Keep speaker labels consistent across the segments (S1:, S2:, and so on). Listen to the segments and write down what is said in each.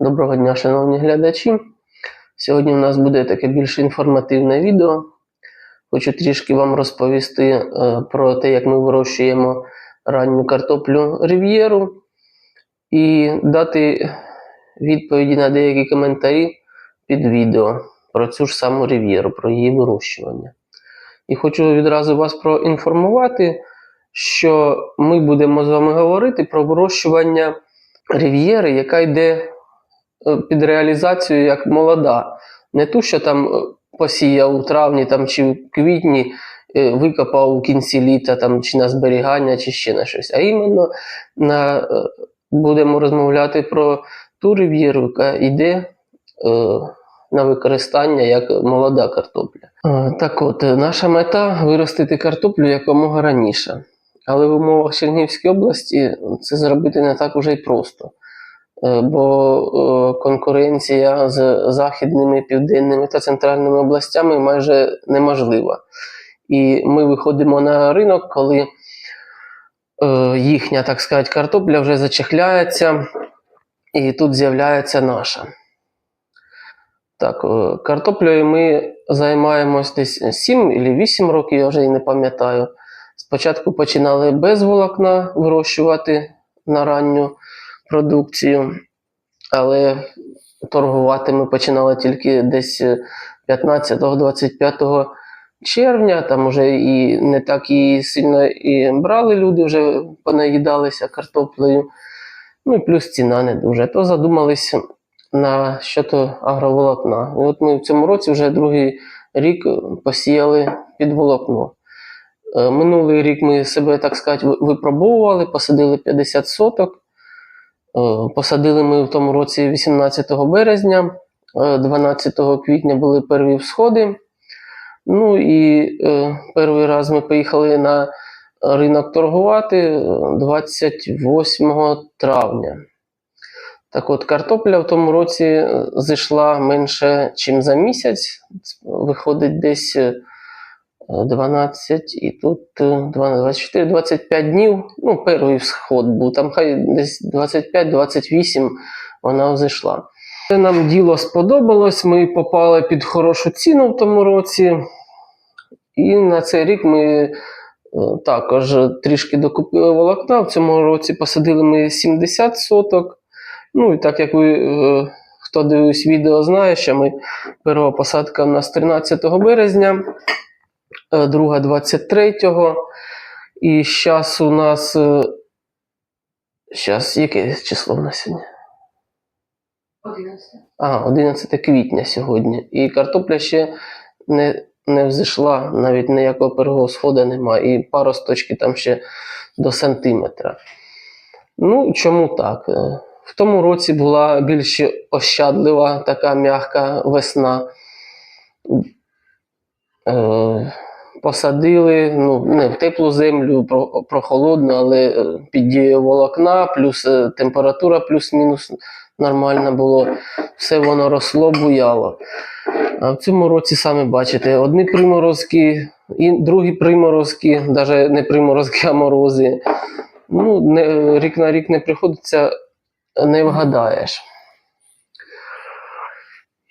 S1: Доброго дня, шановні глядачі. Сьогодні у нас буде таке більш інформативне відео. Хочу трішки вам розповісти е, про те, як ми вирощуємо ранню картоплю рів'єру і дати відповіді на деякі коментарі під відео про цю ж саму рів'єру, про її вирощування. І хочу відразу вас проінформувати, що ми будемо з вами говорити про вирощування рів'єри, яка йде під реалізацію як молода. Не ту, що там е, посіяв у травні там, чи в квітні, е, викопав у кінці літа там, чи на зберігання, чи ще на щось. А іменно на, е, будемо розмовляти про ту рів'єру, яка йде е, на використання як молода картопля. Е, Так от, е, наша мета виростити картоплю якомога раніше. Але в умовах Чернігівської області це зробити не так уже й просто. Е, Бо е, конкуренція з західними, південними та центральними областями майже неможлива. І ми виходимо на ринок, коли е, їхня, так сказати, картопля вже зачехляється, і тут з'являється наша. Так, картоплею ми займаємось десь 7 чи 8 років, я вже і не пам'ятаю. Спочатку починали без волокна вирощувати на ранню продукцію, але торгувати ми починали тільки десь 15-25 червня. Там вже і не так і сильно і брали люди, вже понаїдалися картоплею. Ну і плюс ціна не дуже. То задумались на щодо агроволокна. І от ми в цьому році вже другий рік посіяли під волокно. Е, Минулий рік ми себе, так сказати, випробовували, посадили 50 соток. Е, Посадили ми в тому році 18 березня, е, 12 квітня були перві всходи. Ну і е, перший раз ми поїхали на ринок торгувати е, 28 травня. Так от, картопля в тому році е, зійшла менше, ніж за місяць. Виходить десь е, 12 і тут е, 24, 25 днів. Ну, перший всход був. Там хай десь 25-28 вона взійшла. Це нам діло сподобалось. Ми попали під хорошу ціну в тому році. І на цей рік ми е, також трішки докупили волокна. В цьому році посадили ми 70 соток. Ну і так як ви, е, хто дивився відео, знає, що ми перша посадка у нас 13 березня, е, друга 23-го. І зараз у нас. Зараз, яке число в нас сьогодні?
S2: 11.
S1: А, 11 квітня сьогодні. І картопля ще не, не взійшла, навіть ніякого первого сходу немає. І паросточки там ще до сантиметра. Ну, чому так? Е, В тому році була більш ощадлива така м'яка весна. Е, посадили ну, не в теплу землю, прохолодну, але е, під дією волокна, плюс е, температура плюс-мінус нормальна було. Все воно росло, буяло. А в цьому році самі бачите, одні приморозки, і другі приморозки, навіть не приморозки, а морози. Ну, не, рік на рік не приходиться, не вгадаєш.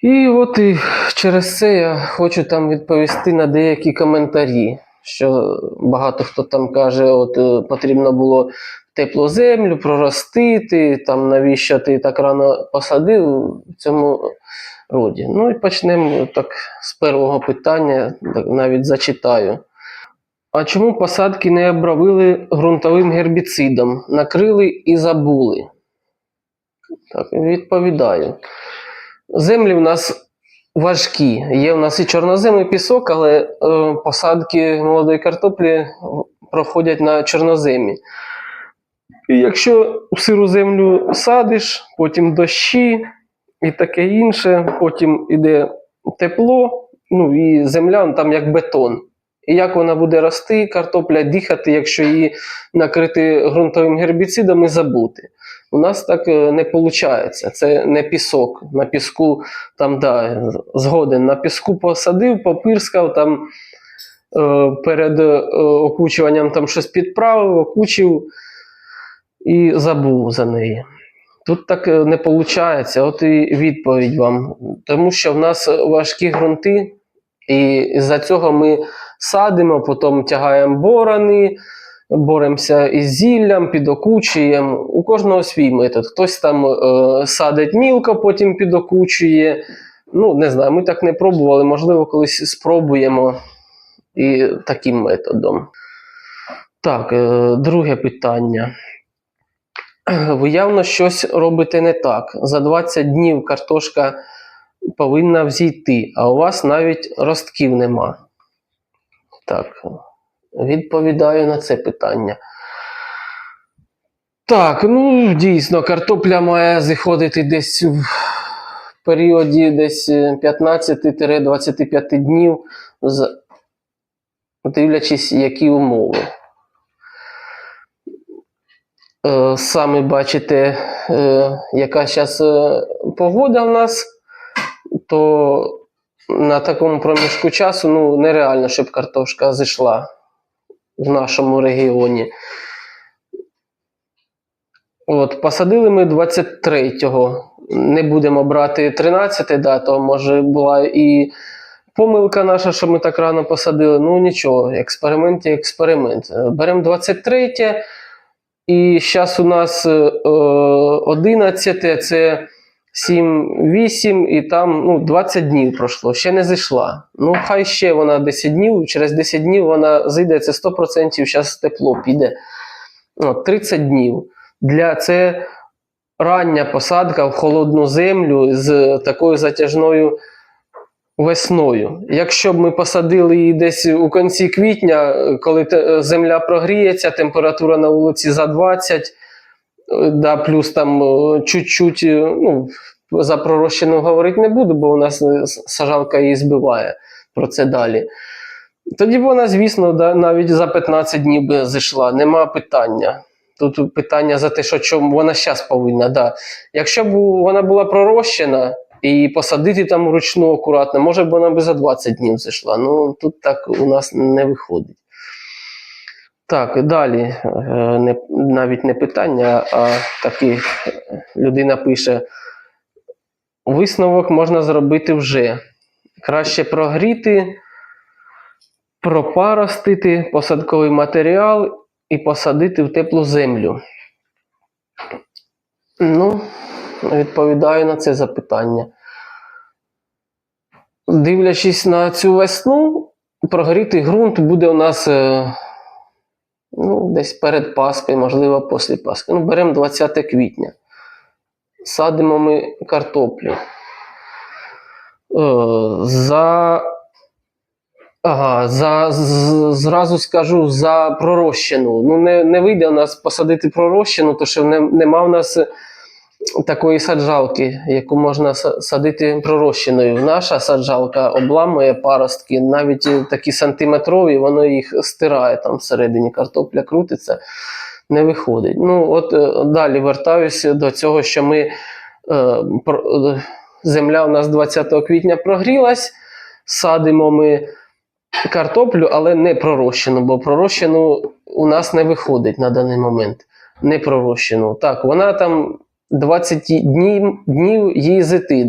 S1: І от і через це я хочу там відповісти на деякі коментарі, що багато хто там каже, от е, потрібно було теплу землю проростити, там навіщо ти так рано посадив в цьому роді. Ну і почнемо так з першого питання, навіть зачитаю. А чому посадки не обробили ґрунтовим гербіцидом? Накрили і забули. Так, відповідаю. Землі в нас важкі. Є в нас і чорноземний пісок, але е, посадки молодої картоплі проходять на чорноземі. І якщо сиру землю садиш, потім дощі і таке інше, потім іде тепло, ну і земля там як бетон. І як вона буде рости, картопля дихати, якщо її накрити ґрунтовим гербіцидом і забути. У нас так е, не виходить. Це не пісок. На піску там да, згоден. На піску посадив, попирскав, там е, перед е, окучуванням там щось підправив, окучив і забув за неї. Тут так не виходить, от і відповідь вам. Тому що в нас важкі ґрунти, і з-за цього ми садимо, потім тягаємо борони, боремося із зіллям, підокучуємо. У кожного свій метод. Хтось там е, садить мілко, потім підокучує. Ну, не знаю, ми так не пробували, можливо, колись спробуємо і таким методом. Так, е, друге питання. Ви явно щось робите не так. За 20 днів картошка повинна взійти, а у вас навіть ростків нема. Так, відповідаю на це питання. Так, ну дійсно, картопля має заходити десь в періоді десь е, 15-25 днів, дивлячись, які умови. Е, Самі бачите, е, яка зараз погода в нас, то на такому проміжку часу ну, нереально, щоб картошка зійшла в нашому регіоні. От, посадили ми 23-го. Не будемо брати 13 да, то може була і помилка наша, що ми так рано посадили. Ну нічого, експеримент є експеримент. Е, Беремо 23 і зараз у нас е, 11, це 7-8, і там ну, 20 днів пройшло, ще не зайшла. Ну, хай ще вона 10 днів, через 10 днів вона зайде, це 100%, зараз тепло піде. От, 30 днів. Для це рання посадка в холодну землю з такою затяжною весною. Якщо б ми посадили її десь у кінці квітня, коли земля прогріється, температура на вулиці за 20, е, да, плюс там е, чуть-чуть, е, ну, за пророщену говорити не буду, бо у нас е, сажалка її збиває про це далі. Тоді б вона, звісно, да, навіть за 15 днів би зайшла, нема питання. Тут питання за те, що чому вона зараз повинна. Да. Якщо б вона була пророщена і посадити там вручну акуратно, може б вона би за 20 днів зайшла. Ну тут так у нас не виходить. Так, далі. Е, Не, навіть не питання, а таки людина пише: висновок можна зробити вже. Краще прогріти, пропаростити посадковий матеріал і посадити в теплу землю. Ну, відповідаю на це запитання. Дивлячись на цю весну, прогрітий ґрунт буде у нас е, ну, десь перед Паскою, можливо, після Паски. Ну, беремо 20 квітня. Садимо ми картоплю. Е, За Ага, за, з- зразу скажу за пророщену. Ну, не, не вийде у нас посадити пророщену, тому що не, нема в нас такої саджалки, яку можна садити пророщеною. Наша саджалка обламує паростки, навіть такі сантиметрові, воно їх стирає там всередині, картопля крутиться, не виходить. Ну, от е, далі вертаюся до цього, що ми е, е, земля у нас 20 квітня прогрілась, садимо ми картоплю, але не пророщену, бо пророщену у нас не виходить на даний момент. Не пророщену. Так, вона там 20 днів, днів її зити.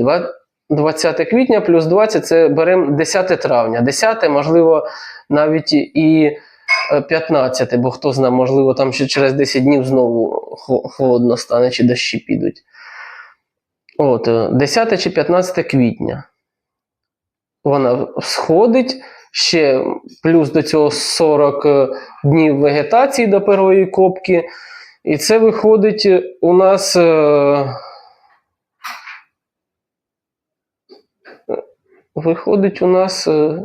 S1: 20 квітня плюс 20 це беремо 10 травня. 10, можливо, навіть і е, 15, бо хто знає, можливо, там ще через 10 днів знову холодно стане чи дощі підуть. От, е, 10 чи 15 квітня. Вона сходить, ще плюс до цього 40 е, днів вегетації до первої копки. І це виходить е, у нас. е, Виходить у нас. е.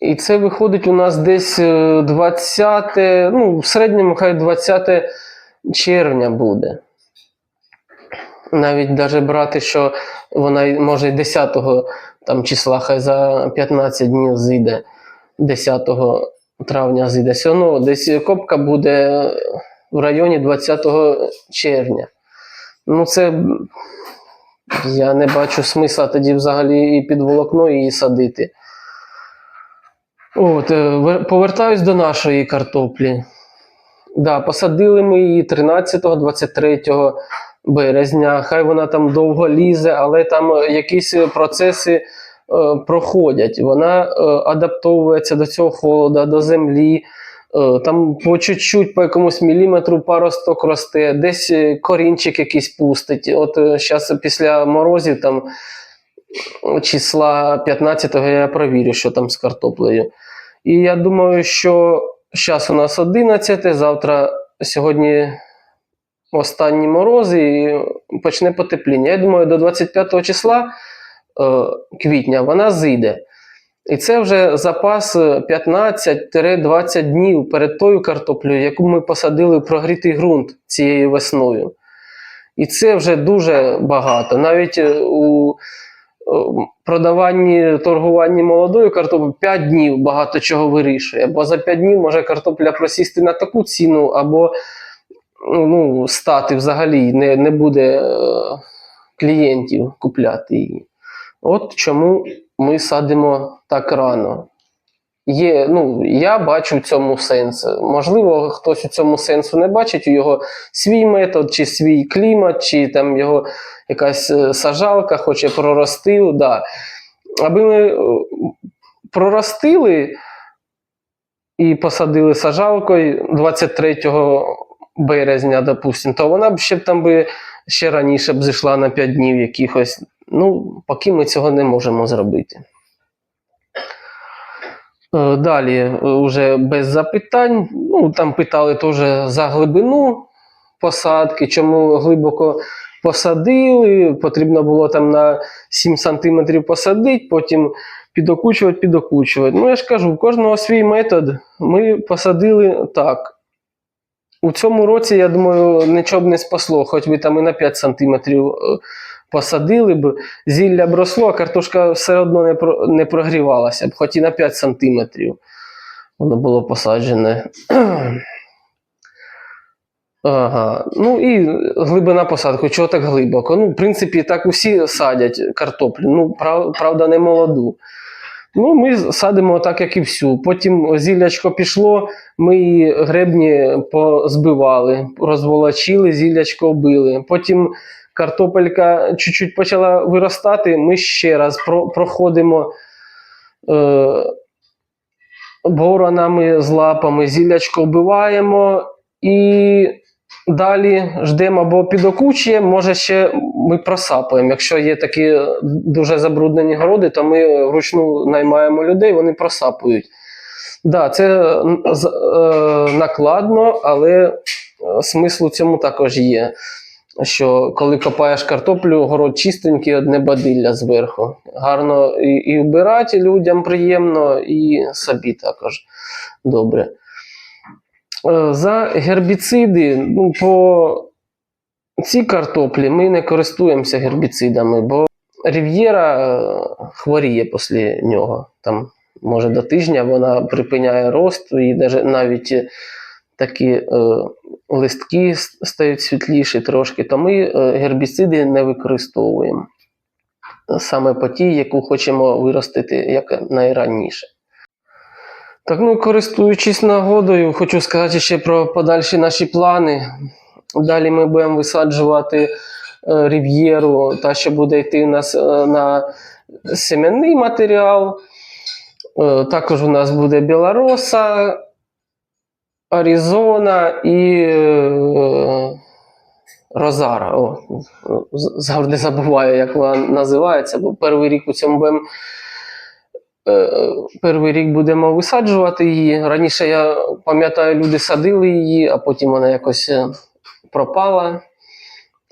S1: І це виходить у нас десь е, 20, ну, в середньому хай 20 червня буде. Навіть даже брати, що вона може й 10 там, числа, хай за 15 днів зійде, 10 травня зійде. Все одно десь копка буде в районі 20 червня. Ну, це я не бачу смисла тоді взагалі і під волокно її садити. От, е, повертаюсь до нашої картоплі. Да, посадили ми її 13-23 березня. Хай вона там довго лізе, але там е, якісь е, процеси е, проходять. Вона адаптовується до цього холода, до землі. Там по чуть-чуть, по якомусь міліметру паросток росте, десь корінчик якийсь пустить. От зараз після морозів там числа 15-го я провірю, що там з картоплею. І я думаю, що зараз у нас 11, завтра сьогодні останні морози і почне потепління. Я думаю, до 25 числа е, квітня вона зійде. І це вже запас е, 15-20 днів перед тою картоплею, яку ми посадили в прогрітий ґрунт цією весною. І це вже дуже багато. Навіть е, у е, продаванні, торгуванні молодою картоплею 5 днів багато чого вирішує. Бо за 5 днів може картопля просісти на таку ціну, або ну, стати взагалі не, не буде е, клієнтів купляти її. От чому ми садимо так рано. Є, ну, я бачу в цьому сенс. Можливо, хтось у цьому сенсу не бачить, у його свій метод, чи свій клімат, чи там його якась е, сажалка хоче прорости. Да. Аби ми е, проростили і посадили сажалкою 23 березня, допустим, то вона б ще б там би ще раніше б зійшла на 5 днів якихось. Ну, поки ми цього не можемо зробити. Е, Далі, вже без запитань. Ну, там питали теж за глибину посадки, чому глибоко посадили. Потрібно було там на 7 см посадити, потім підокучувати, підокучувати. Ну, я ж кажу, у кожного свій метод. Ми посадили так. У цьому році, я думаю, нічого б не спасло, хоч би там і на 5 см посадили б, зілля б росло, а картошка все одно не, про, не прогрівалася б, хоч і на 5 сантиметрів воно було посаджене. Ага. Ну і глибина посадки. Чого так глибоко? Ну, в принципі, так усі садять картоплю. Ну, прав, правда, не молоду. Ну, ми садимо так, як і всю. Потім зіллячко пішло, ми її гребні позбивали, розволочили, зіллячко вбили. Потім картопелька чуть-чуть почала виростати, ми ще раз про, проходимо е, боронами з лапами, зіллячко вбиваємо і далі ждемо або підокучує, може ще ми просапуємо. Якщо є такі дуже забруднені городи, то ми вручну наймаємо людей, вони просапують. Да, це е, накладно, але е, смисл у цьому також є. Що коли копаєш картоплю, город чистенький, одне бадилля зверху. Гарно і, і вбирати людям приємно, і собі також добре. Е, За гербіциди, ну, по цій картоплі ми не користуємося гербіцидами, бо Рів'єра е, хворіє після нього. Там, може, до тижня вона припиняє рост, і навіть е, такі е, листки стають світліші трошки, то ми гербіциди не використовуємо. Саме по тій, яку хочемо виростити як найраніше. Так, ну користуючись нагодою, хочу сказати ще про подальші наші плани. Далі ми будемо висаджувати е, рів'єру, та що буде йти у нас е, на семенний матеріал. Е, також у нас буде Білороса, Аризона і Розара. О, завжди забуваю, як вона називається, бо перший рік у цьому будемо. Е, Перший рік будемо висаджувати її. Раніше я пам'ятаю, люди садили її, а потім вона якось е, пропала.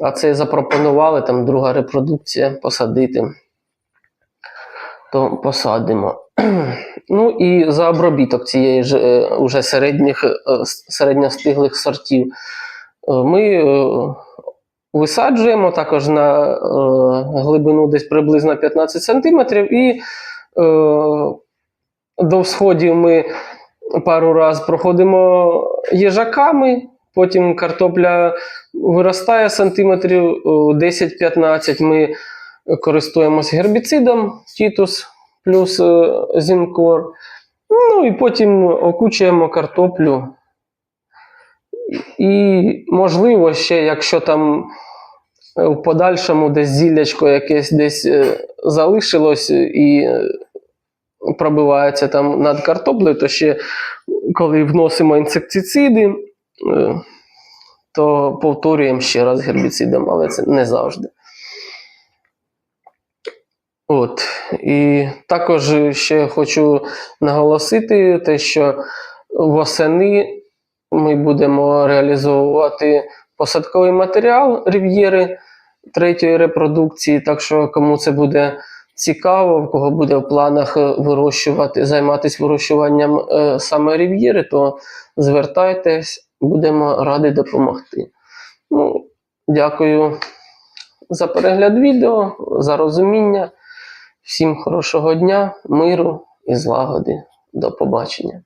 S1: А це запропонували, там друга репродукція посадити. То посадимо. Ну і за обробіток цієї ж е, уже середніх, середньостиглих сортів. Ми висаджуємо також на глибину десь приблизно 15 см і до всходів ми пару раз проходимо їжаками, потім картопля виростає сантиметрів е, 10-15. Ми користуємося гербіцидом Тітус плюс е, Зінкор. Ну і потім окучуємо картоплю. І, можливо, ще, якщо там е, в подальшому десь зіллячко якесь десь е, залишилось і е, пробивається там над картоплею, то ще коли вносимо інсектициди, е, то повторюємо ще раз гербіцидом, але це не завжди. От. І також ще хочу наголосити те, що восени ми будемо реалізовувати посадковий матеріал рів'єри третьої репродукції. Так що, кому це буде цікаво, в кого буде в планах е, вирощувати, займатися вирощуванням е, саме рів'єри, то звертайтесь, будемо раді допомогти. Ну, дякую за перегляд відео, за розуміння. Всім хорошого дня, миру і злагоди. До побачення.